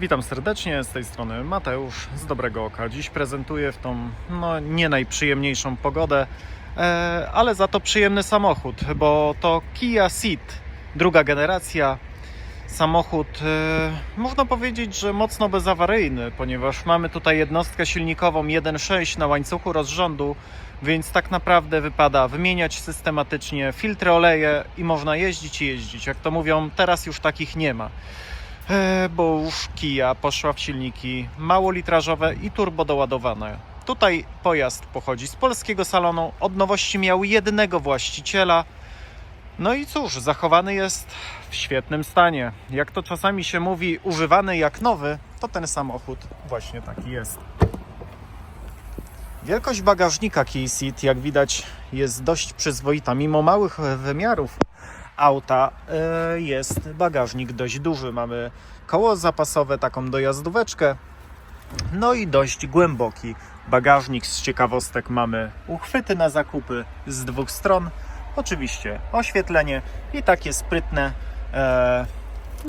Witam serdecznie, z tej strony Mateusz z Dobrego Oka. Dziś prezentuję w tą no, nie najprzyjemniejszą pogodę, e, ale za to przyjemny samochód, bo to Kia Ceed, druga generacja. Samochód, e, można powiedzieć, że mocno bezawaryjny, ponieważ mamy tutaj jednostkę silnikową 1.6 na łańcuchu rozrządu, więc tak naprawdę wypada wymieniać systematycznie filtry oleje i można jeździć i jeździć. Jak to mówią, teraz już takich nie ma. E, bo już Kia poszła w silniki małolitrażowe i turbodoładowane. Tutaj pojazd pochodzi z polskiego salonu, od nowości miał jednego właściciela. No i cóż, zachowany jest w świetnym stanie. Jak to czasami się mówi, używany jak nowy, to ten samochód właśnie taki jest. Wielkość bagażnika Kia Ceed, jak widać, jest dość przyzwoita. Mimo małych wymiarów auta e, jest bagażnik dość duży. Mamy koło zapasowe, taką dojazdóweczkę. No i dość głęboki bagażnik. Z ciekawostek mamy uchwyty na zakupy z dwóch stron. Oczywiście oświetlenie i takie sprytne e,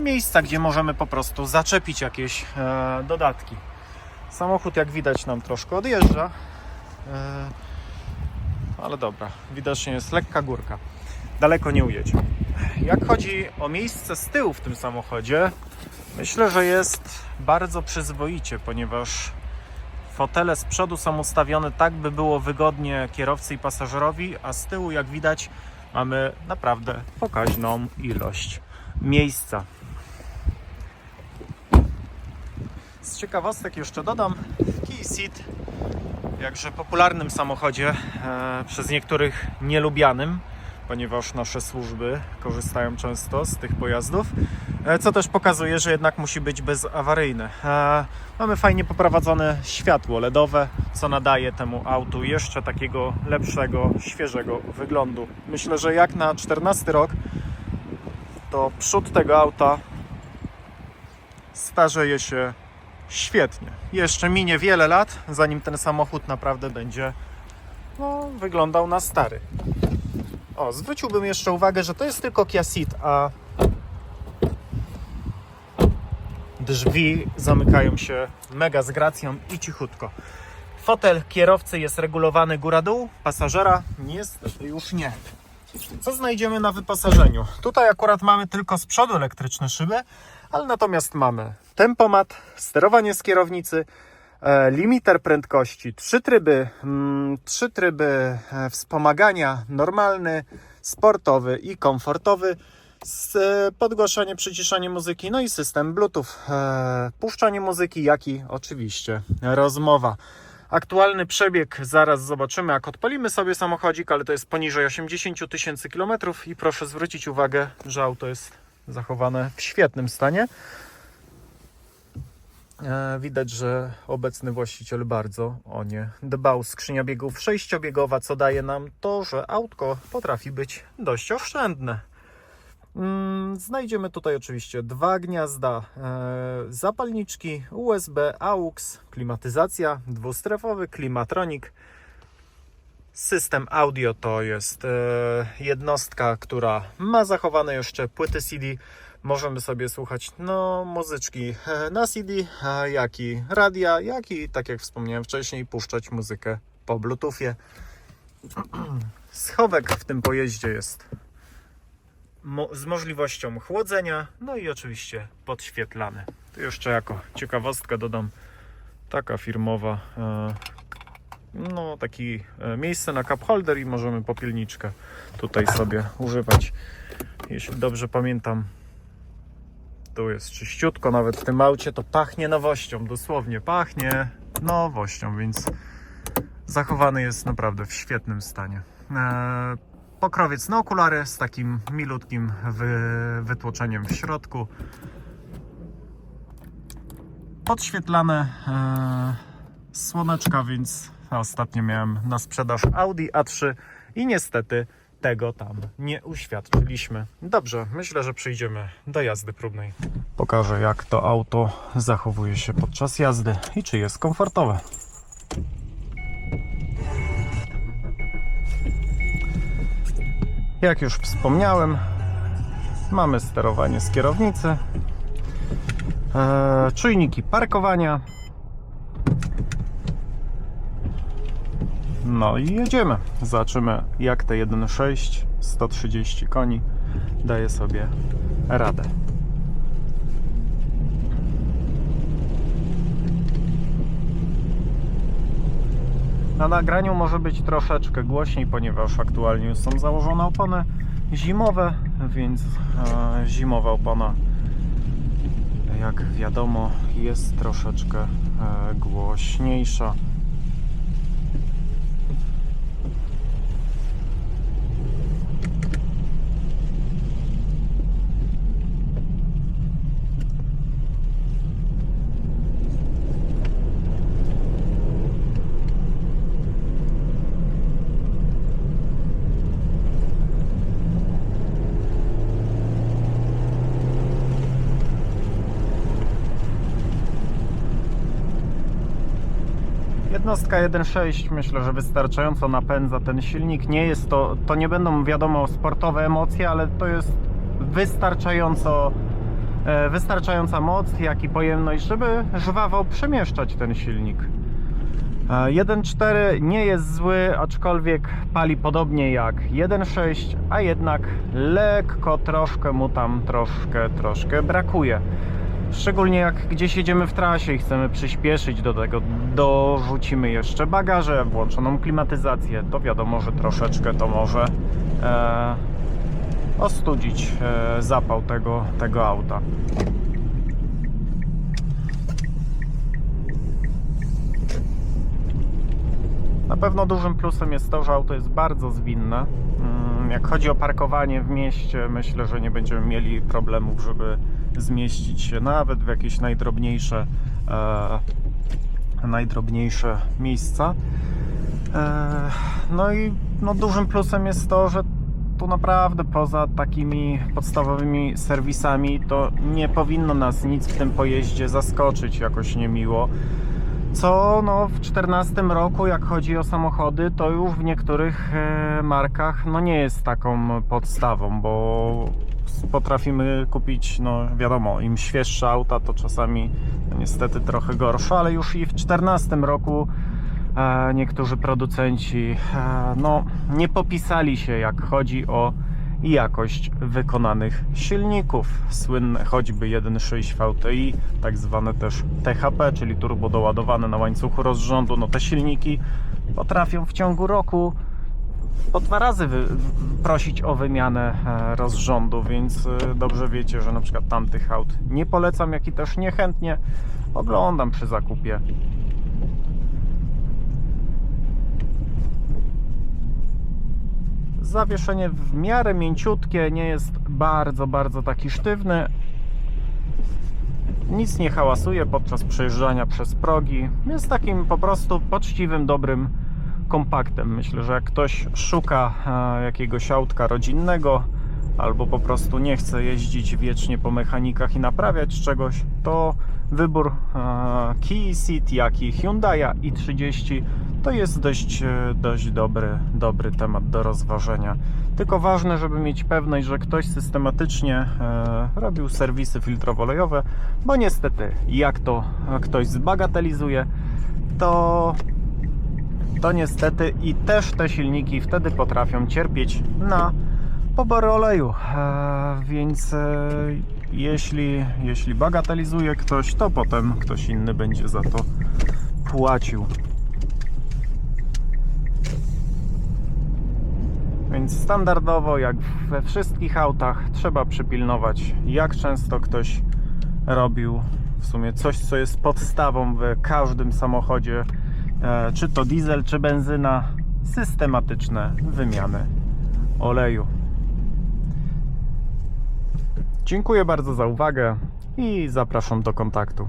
miejsca, gdzie możemy po prostu zaczepić jakieś e, dodatki. Samochód, jak widać, nam troszkę odjeżdża. E, ale dobra, widocznie jest lekka górka. Daleko nie ujedzie. Jak chodzi o miejsce z tyłu w tym samochodzie, myślę, że jest bardzo przyzwoicie, ponieważ fotele z przodu są ustawione tak, by było wygodnie kierowcy i pasażerowi, a z tyłu, jak widać, mamy naprawdę pokaźną ilość miejsca. Z ciekawostek jeszcze dodam, w Kia Ceed, jakże popularnym samochodzie, e, przez niektórych nielubianym, ponieważ nasze służby korzystają często z tych pojazdów, e, co też pokazuje, że jednak musi być bezawaryjny. E, Mamy fajnie poprowadzone światło LEDowe, co nadaje temu autu jeszcze takiego lepszego, świeżego wyglądu. Myślę, że jak na 14 rok, to przód tego auta starzeje się świetnie. Jeszcze minie wiele lat, zanim ten samochód naprawdę będzie no, wyglądał na stary. O, zwróciłbym jeszcze uwagę, że to jest tylko Kia Ceed, a drzwi zamykają się mega z gracją i cichutko. Fotel kierowcy jest regulowany góra-dół, pasażera niestety już nie. Co znajdziemy na wyposażeniu? Tutaj akurat mamy tylko z przodu elektryczne szyby, ale natomiast mamy tempomat, sterowanie z kierownicy, limiter prędkości, trzy tryby, mm, trzy tryby e, wspomagania, normalny, sportowy i komfortowy, z e, podgłaszanie, przyciszanie muzyki, no i system Bluetooth, e, puszczanie muzyki, jak i oczywiście rozmowa. Aktualny przebieg zaraz zobaczymy, jak odpalimy sobie samochodzik, ale to jest poniżej 80 000 tysięcy kilometrów i proszę zwrócić uwagę, że auto jest zachowane w świetnym stanie. E, Widać, że obecny właściciel bardzo o nie dbał. Skrzynia biegów sześciobiegowa, co daje nam to, że autko potrafi być dość oszczędne. Mm, Znajdziemy tutaj oczywiście dwa gniazda, e, zapalniczki USB, AUX, klimatyzacja, dwustrefowy klimatronik. System audio to jest e, jednostka, która ma zachowane jeszcze płyty CD. Możemy sobie słuchać no, muzyczki e, na CD, jak i radia, jak i, tak jak wspomniałem wcześniej, puszczać muzykę po Bluetoothie. Schowek w tym pojeździe jest mo- z możliwością chłodzenia, no i oczywiście podświetlany. Tu jeszcze jako ciekawostkę dodam taka firmowa e, no taki e, miejsce na cup holder i możemy popielniczkę tutaj sobie używać. Jeśli dobrze pamiętam, tu jest czyściutko, nawet w tym aucie to pachnie nowością, dosłownie pachnie nowością, więc zachowany jest naprawdę w świetnym stanie. E, pokrowiec na okulary z takim milutkim wy, wytłoczeniem w środku. Podświetlane e, słoneczka, więc ostatnio miałem na sprzedaż Audi A3 i niestety tego tam nie uświadczyliśmy. Dobrze, myślę, że przejdziemy do jazdy próbnej. Pokażę jak to auto zachowuje się podczas jazdy i czy jest komfortowe. Jak już wspomniałem, mamy sterowanie z kierownicy. e, czujniki parkowania. No i jedziemy. Zobaczymy, jak te 1.6 130 koni daje sobie radę. Na nagraniu może być troszeczkę głośniej, ponieważ aktualnie są założone opony zimowe, więc e, zimowa opona, jak wiadomo, jest troszeczkę e, głośniejsza. Jednostka 1.6 myślę, że wystarczająco napędza ten silnik. Nie jest to, to nie będą wiadomo sportowe emocje, ale to jest wystarczająco, e, wystarczająca moc, jak i pojemność, żeby żwawo przemieszczać ten silnik. E, 1.4 nie jest zły, aczkolwiek pali podobnie jak 1.6, a jednak lekko troszkę mu tam troszkę, troszkę brakuje. Szczególnie jak gdzieś jedziemy w trasie i chcemy przyspieszyć do tego, dorzucimy jeszcze bagaże, włączoną klimatyzację, to wiadomo, że troszeczkę to może e, ostudzić e, zapał tego, tego auta. Na pewno dużym plusem jest to, że auto jest bardzo zwinne. Mm, Jak chodzi o parkowanie w mieście, myślę, że nie będziemy mieli problemów, żeby zmieścić się nawet w jakieś najdrobniejsze, e, najdrobniejsze miejsca. E, no i no, dużym plusem jest to, że tu naprawdę poza takimi podstawowymi serwisami to nie powinno nas nic w tym pojeździe zaskoczyć jakoś niemiło. Co no, w 2014 roku, jak chodzi o samochody, to już w niektórych e, markach no, nie jest taką podstawą, bo potrafimy kupić, no wiadomo, im świeższe auta, to czasami no, niestety trochę gorsze, ale już i w 2014 roku e, niektórzy producenci e, no, nie popisali się, jak chodzi o jakość wykonanych silników. Słynne choćby 1.6 VTI, tak zwane też THP, czyli turbo doładowane na łańcuchu rozrządu. No te silniki potrafią w ciągu roku po dwa razy prosić o wymianę e, rozrządu, więc e, dobrze wiecie, że na przykład tamtych aut nie polecam, jak i też niechętnie oglądam przy zakupie. Zawieszenie w miarę mięciutkie, nie jest bardzo, bardzo taki sztywny. Nic nie hałasuje podczas przejeżdżania przez progi. Jest takim po prostu poczciwym, dobrym kompaktem. Myślę, że jak ktoś szuka e, jakiegoś autka rodzinnego albo po prostu nie chce jeździć wiecznie po mechanikach i naprawiać czegoś, to wybór e, Kia Ceed, jak i Hyundai i30 to jest dość, e, dość dobry, dobry temat do rozważenia. Tylko ważne, żeby mieć pewność, że ktoś systematycznie robił serwisy filtrowo-olejowe, bo niestety jak to ktoś zbagatelizuje, to to niestety i też te silniki wtedy potrafią cierpieć na pobory oleju. E, więc e, jeśli, jeśli bagatelizuje ktoś, to potem ktoś inny będzie za to płacił. Więc standardowo, jak we wszystkich autach, trzeba przypilnować, jak często ktoś robił w sumie coś, co jest podstawą w każdym samochodzie, czy to diesel, czy benzyna, systematyczne wymiany oleju. Dziękuję bardzo za uwagę i zapraszam do kontaktu.